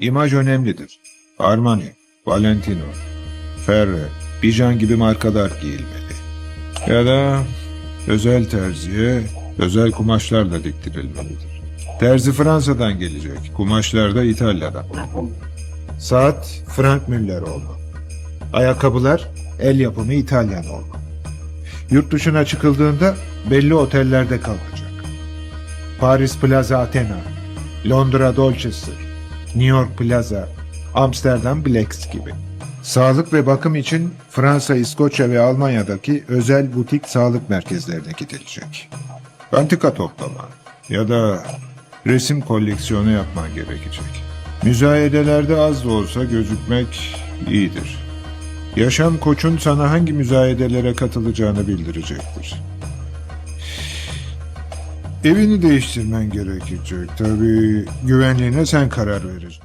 İmaj önemlidir. Armani, Valentino, Ferre, Bijan gibi markalar giyilmeli. Ya da özel terziye özel kumaşlarla diktirilmelidir. Terzi Fransa'dan gelecek, kumaşlar da İtalya'dan. Saat Frank Müller olmalı. Ayakkabılar el yapımı İtalyan olmalı. Yurt dışına çıkıldığında belli otellerde kalkacak. Paris Plaza Athena, Londra Dolchester, New York Plaza, Amsterdam Blacks gibi. Sağlık ve bakım için Fransa, İskoçya ve Almanya'daki özel butik sağlık merkezlerine gidilecek. Antika toplama ya da resim koleksiyonu yapman gerekecek. Müzayedelerde az da olsa gözükmek iyidir. Yaşam koçun sana hangi müzayedelere katılacağını bildirecektir. Evini değiştirmen gerekecek. Tabii güvenliğine sen karar verirsin.